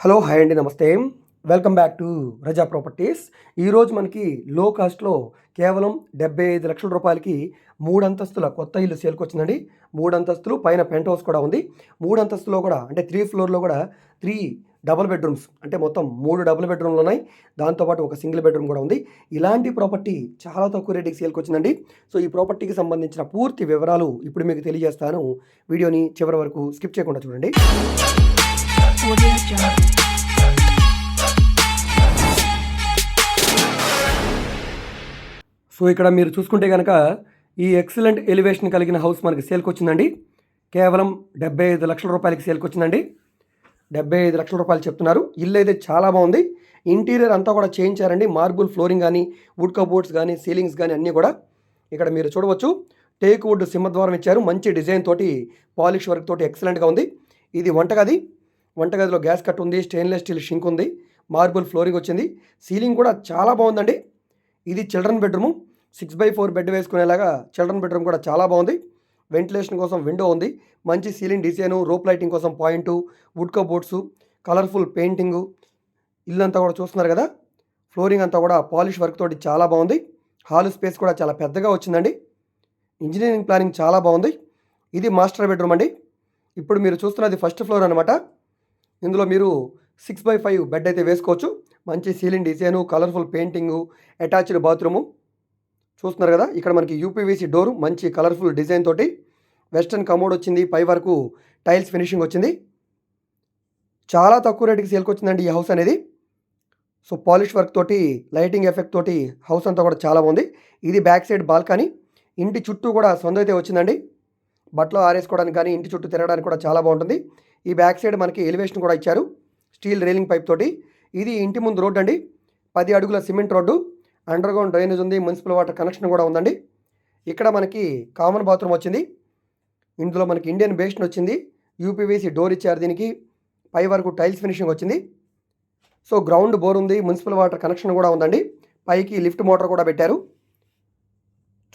Hello hi అండి నమస్తే. Welcome back to Raza properties. ఈరోజు మనకి లో కాస్ట్లో కేవలం డెబ్బై ఐదు లక్షల రూపాయలకి మూడు అంతస్తుల కొత్త ఇల్లు సేల్కి వచ్చిందండి. మూడు అంతస్తులు పైన పెంట్ హౌస్ కూడా ఉంది. మూడు అంతస్తులో కూడా అంటే త్రీ ఫ్లోర్లో కూడా త్రీ డబుల్ బెడ్రూమ్స్ అంటే మొత్తం మూడు డబుల్ బెడ్రూమ్లు ఉన్నాయి. దాంతోపాటు ఒక సింగిల్ బెడ్రూమ్ కూడా ఉంది. ఇలాంటి ప్రాపర్టీ చాలా తక్కువ రేటుకి సేల్కి వచ్చిందండి. సో ఈ ప్రాపర్టీకి సంబంధించిన పూర్తి వివరాలు ఇప్పుడు మీకు తెలియజేస్తాను. వీడియోని చివరి వరకు స్కిప్ చేయకుండా చూడండి. సో ఇక్కడ మీరు చూసుకుంటే కనుక ఈ ఎక్సలెంట్ ఎలివేషన్ కలిగిన హౌస్ మనకి సేల్కి వచ్చిందండి. కేవలం డెబ్బై ఐదు లక్షల రూపాయలకి సేల్కి వచ్చిందండి. డెబ్బై ఐదు లక్షల రూపాయలు చెప్తున్నారు. ఇల్లు అయితే చాలా బాగుంది. ఇంటీరియర్ అంతా కూడా చేయించారండి మార్బుల్ ఫ్లోరింగ్ కానీ వుడ్ కబోర్డ్స్ కానీ సీలింగ్స్ కానీ అన్నీ కూడా ఇక్కడ మీరు చూడవచ్చు. టేక్ వుడ్ సింహద్వారం ఇచ్చారు. మంచి డిజైన్ తోటి పాలిష్ వర్క్ తోటి ఎక్సలెంట్గా ఉంది. ఇది వంటగది. వంటగదిలో గ్యాస్ కట్ ఉంది స్టెయిన్లెస్ స్టీల్ షింక్ ఉంది మార్బుల్ ఫ్లోరింగ్ వచ్చింది. సీలింగ్ కూడా చాలా బాగుందండి. ఇది children bedroom. Six by four bed వేసుకునేలాగా children bedroom కూడా చాలా బాగుంది. వెంటిలేషన్ కోసం విండో ఉంది. మంచి సీలింగ్ డిజైను రోప్ లైటింగ్ కోసం point wood cupboards colourful painting. ఇల్లంతా కూడా చూస్తున్నారు కదా. ఫ్లోరింగ్ అంతా కూడా పాలిష్ వర్క్ తోటి చాలా బాగుంది. హాల్ స్పేస్ కూడా చాలా పెద్దగా వచ్చిందండి. ఇంజనీరింగ్ ప్లానింగ్ చాలా బాగుంది. ఇది మాస్టర్ బెడ్రూమ్ అండి. ఇప్పుడు మీరు చూస్తున్నది ఫస్ట్ ఫ్లోర్ అనమాట ఇందులో మీరు సిక్స్ బై ఫైవ్ బెడ్ అయితే వేసుకోవచ్చు. మంచి ceiling design colourful painting attached bathroom చూస్తున్నారు కదా ఇక్కడ మనకి యూపీవీసీ డోరు మంచి కలర్ఫుల్ డిజైన్ తోటి వెస్ట్రన్ కమోడ్ వచ్చింది. పై వరకు టైల్స్ ఫినిషింగ్ వచ్చింది. చాలా తక్కువ రేటుకి సేల్కి వచ్చిందండి ఈ హౌస్ అనేది. సో పాలిష్ వర్క్ తోటి లైటింగ్ ఎఫెక్ట్ తోటి హౌస్ అంతా కూడా చాలా బాగుంది. ఇది బ్యాక్ సైడ్ బాల్కనీ ఇంటి చుట్టూ కూడా సొంత అయితే వచ్చిందండి. బట్టలు ఆరేసుకోవడానికి కానీ ఇంటి చుట్టూ తిరగడానికి కూడా చాలా బాగుంటుంది. ఈ బ్యాక్ సైడ్ మనకి ఎలివేషన్ కూడా ఇచ్చారు. స్టీల్ రైలింగ్ పైప్ తోటి. ఇది ఇంటి ముందు రోడ్ అండి. పది అడుగుల cement road. Underground drainage ఉంది. మున్సిపల్ వాటర్ కనెక్షన్ కూడా ఉందండి. ఇక్కడ మనకి కామన్ బాత్రూమ్ వచ్చింది. ఇందులో మనకి ఇండియన్ బేస్న్ వచ్చింది. యూపీవీసీ డోర్ ఇచ్చారు దీనికి. పై వరకు టైల్స్ ఫినిషింగ్ వచ్చింది. సో గ్రౌండ్ బోర్ ఉంది. మున్సిపల్ వాటర్ కనెక్షన్ కూడా ఉందండి. పైకి లిఫ్ట్ మోటార్ కూడా పెట్టారు.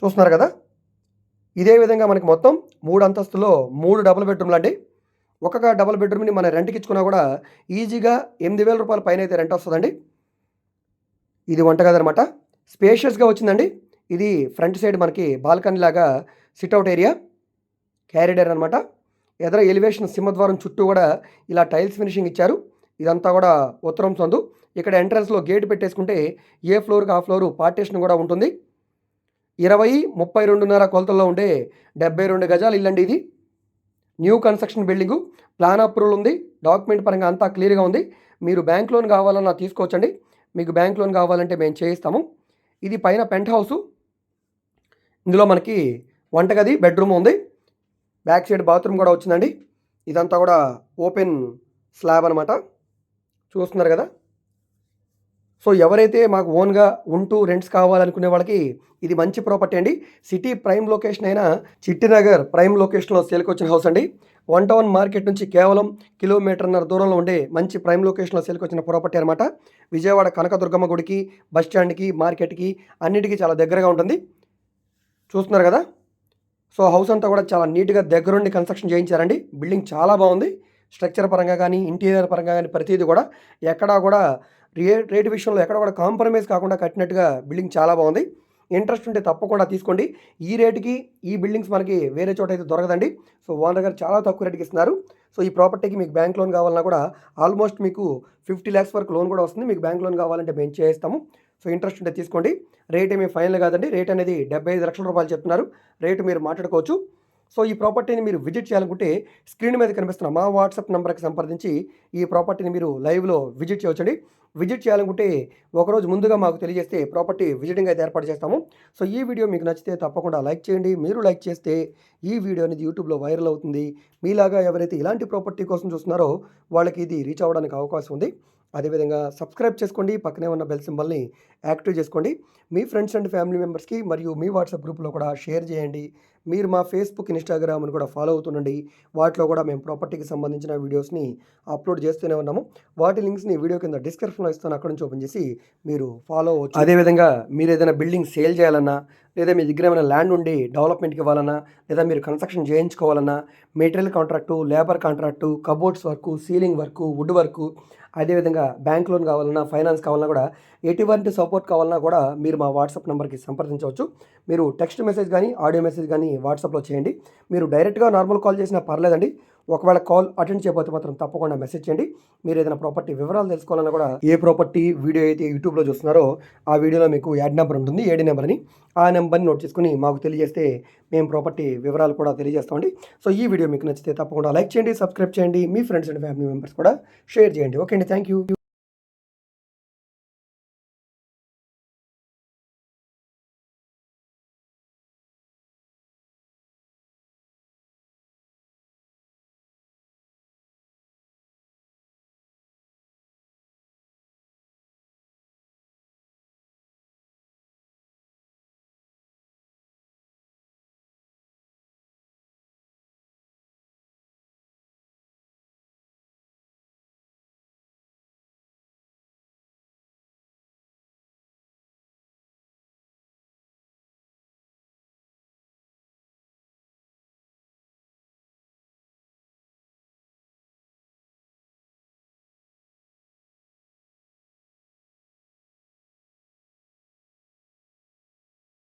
చూస్తున్నారు కదా? ఇదే విధంగా మనకి మొత్తం మూడు అంతస్తులో మూడు డబుల్ బెడ్రూమ్లు అండి ఒక డబుల్ బెడ్రూమ్ని మనం రెంట్కి ఇచ్చుకున్నా కూడా ఈజీగా ఎనిమిది వేల రూపాయల పైన అయితే రెంట్ వస్తుందండి. ఇది వంటగది అనమాట స్పేషియస్గా వచ్చిందండి. ఇది ఫ్రంట్ సైడ్ మనకి బాల్కనీ లాగా సిట్అవుట్ ఏరియా క్యారిడర్ అనమాట ఎదర ఎలివేషన్ సింహద్వారం చుట్టూ కూడా ఇలా టైల్స్ ఫినిషింగ్ ఇచ్చారు. ఇదంతా కూడా ఉత్తరం సందు ఇక్కడ ఎంట్రన్స్లో గేట్ పెట్టేసుకుంటే ఏ ఫ్లోర్కి ఆ ఫ్లోరు పార్టీషన్ కూడా ఉంటుంది. ఇరవై ముప్పై రెండున్నర కొలతల్లో ఉండే డెబ్బై రెండు గజాలు ఇల్లండి ఇది. New construction building plan approval ఉంది. డాక్యుమెంట్ పరంగా అంతా క్లియర్గా ఉంది. మీరు బ్యాంక్ లోన్ కావాలన్నా తీసుకోవచ్చండి. మీకు బ్యాంక్ లోన్ కావాలంటే మేము చేయిస్తాము. ఇది పైన పెంట్ హౌసు. ఇందులో మనకి వంటగది బెడ్రూమ్ ఉంది. బ్యాక్ సైడ్ బాత్రూమ్ కూడా వచ్చిందండి. ఇదంతా కూడా ఓపెన్ స్లాబ్ అనమాట చూస్తున్నారు కదా? సో ఎవరైతే మాకు ఓన్గా ఉంటూ రెంట్స్ కావాలనుకునే వాళ్ళకి ఇది మంచి ప్రాపర్టీ అండి. సిటీ ప్రైమ్ లొకేషన్ అయిన చిట్టినగర్ ప్రైమ్ లొకేషన్లో సేల్కి వచ్చిన హౌస్ అండి. వన్ టౌన్ మార్కెట్ నుంచి కేవలం కిలోమీటర్న్నర దూరంలో ఉండే మంచి ప్రైమ్ లొకేషన్లో సేల్కి వచ్చిన ప్రాపర్టీ అనమాట విజయవాడ కనకదుర్గమ్మ గుడికి బస్ స్టాండ్కి మార్కెట్కి అన్నిటికీ చాలా దగ్గరగా ఉంటుంది. చూస్తున్నారు కదా? సో హౌస్ అంతా కూడా చాలా నీట్గా దగ్గరుండి కన్స్ట్రక్షన్ చేయించారండి. బిల్డింగ్ చాలా బాగుంది. స్ట్రక్చర్ పరంగా కానీ ఇంటీరియర్ పరంగా కానీ ప్రతిదీ కూడా ఎక్కడా కూడా రే రేటు విషయంలో ఎక్కడ కూడా కాంప్రమైజ్ కాకుండా కట్టినట్టుగా బిల్డింగ్ చాలా బాగుంది. ఇంట్రెస్ట్ ఉంటే తప్పకుండా తీసుకోండి. ఈ రేటుకి ఈ బిల్డింగ్స్ మనకి వేరే చోట అయితే దొరకదండి. సో ఓనర్ గారు చాలా తక్కువ రేటుకి ఇస్తున్నారు. సో ఈ ప్రాపర్టీకి మీకు బ్యాంక్ లోన్ కావాలన్నా కూడా ఆల్మోస్ట్ మీకు ఫిఫ్టీ ల్యాక్స్ వరకు లోన్ కూడా వస్తుంది. మీకు బ్యాంక్ లోన్ కావాలంటే మేము చేస్తాము. సో ఇంట్రెస్ట్ ఉంటే తీసుకోండి. రేట్ ఏమీ ఫైనల్ కాదండి. రేట్ అనేది డెబ్బై ఐదు లక్షల రూపాయలు చెప్తున్నారు. రేటు మీరు మాట్లాడుకోవచ్చు. సో ఈ ప్రాపర్టీని మీరు విజిట్ చేయాలనుకుంటే స్క్రీన్ మీద కనిపిస్తున్న మా వాట్సాప్ నెంబర్కి సంప్రదించి ఈ ప్రాపర్టీని మీరు లైవ్లో విజిట్ చేయవచ్చండి. విజిట్ చేయాలనుకుంటే ఒకరోజు ముందుగా మాకు తెలియజేస్తే ప్రాపర్టీ విజిటింగ్ అయితే ఏర్పాటు చేస్తాము. సో ఈ వీడియో మీకు నచ్చితే తప్పకుండా లైక్ చేయండి. మీరు లైక్ చేస్తే ఈ వీడియో అనేది యూట్యూబ్లో వైరల్ అవుతుంది. మీలాగా ఎవరైతే ఇలాంటి ప్రాపర్టీ కోసం చూస్తున్నారో వాళ్ళకి ఇది రీచ్ అవ్వడానికి అవకాశం ఉంది. అదేవిధంగా సబ్స్క్రైబ్ చేసుకోండి. పక్కనే ఉన్న బెల్ సింబల్ని యాక్టివ్ చేసుకోండి. మీ ఫ్రెండ్స్ అండ్ ఫ్యామిలీ మెంబర్స్కి మరియు మీ వాట్సాప్ గ్రూప్లో కూడా షేర్ చేయండి. మీరు మా ఫేస్బుక్ ఇన్స్టాగ్రామ్ని కూడా ఫాలో అవుతుండండి. వాటిలో కూడా మేము ప్రాపర్టీకి సంబంధించిన వీడియోస్ని అప్లోడ్ చేస్తూనే ఉన్నాము. వాటి లింక్స్ని వీడియో కింద డిస్క్రిప్షన్లో ఇస్తాను. అక్కడ నుంచి ఓపెన్ చేసి మీరు ఫాలో అవ్వచ్చు. అదేవిధంగా మీరు ఏదైనా బిల్డింగ్ సేల్ చేయాలన్నా లేదా మీ దగ్గర ఏమైనా ల్యాండ్ ఉండి డెవలప్మెంట్కి ఇవ్వాలన్నా లేదా మీరు construction చేయించుకోవాలన్నా material contract labour contract cupboards work ceiling work wood work అదేవిధంగా బ్యాంక్ లోన్ కావాలన్నా ఫైనాన్స్ కావాలన్నా కూడా ఎటువంటి సపోర్ట్ కావాలన్నా కూడా మీరు మా వాట్సాప్ నెంబర్కి సంప్రదించవచ్చు. మీరు టెక్స్ట్ మెసేజ్ కానీ ఆడియో మెసేజ్ కానీ వాట్సాప్లో చేయండి. మీరు డైరెక్ట్గా నార్మల్ కాల్ చేసినా పర్లేదండి. ఒకవేళ కాల్ అటెండ్ చేయకపోతే మాత్రం తప్పకుండా మెసేజ్ చేయండి. మీరు ఏదైనా ప్రాపర్టీ వివరాలు తెలుసుకోవాలన్నా కూడా ఏ ప్రాపర్టీ వీడియో అయితే యూట్యూబ్లో చూస్తున్నారో ఆ వీడియోలో మీకు యాడ్ నెంబర్ ఉంటుంది. ఏడి నెంబర్ అని ఆ నెంబర్ని నోట్ చేసుకుని మాకు తెలియజేస్తే మేము ప్రాపర్టీ వివరాలు కూడా తెలియజేస్తామండి. సో ఈ వీడియో మీకు నచ్చితే తప్పకుండా లైక్ చేయండి సబ్స్క్రైబ్ చేయండి. మీ ఫ్రెండ్స్ అండ్ ఫ్యామిలీ మెంబర్స్ కూడా షేర్ చేయండి. ఓకే అండి. Thank you.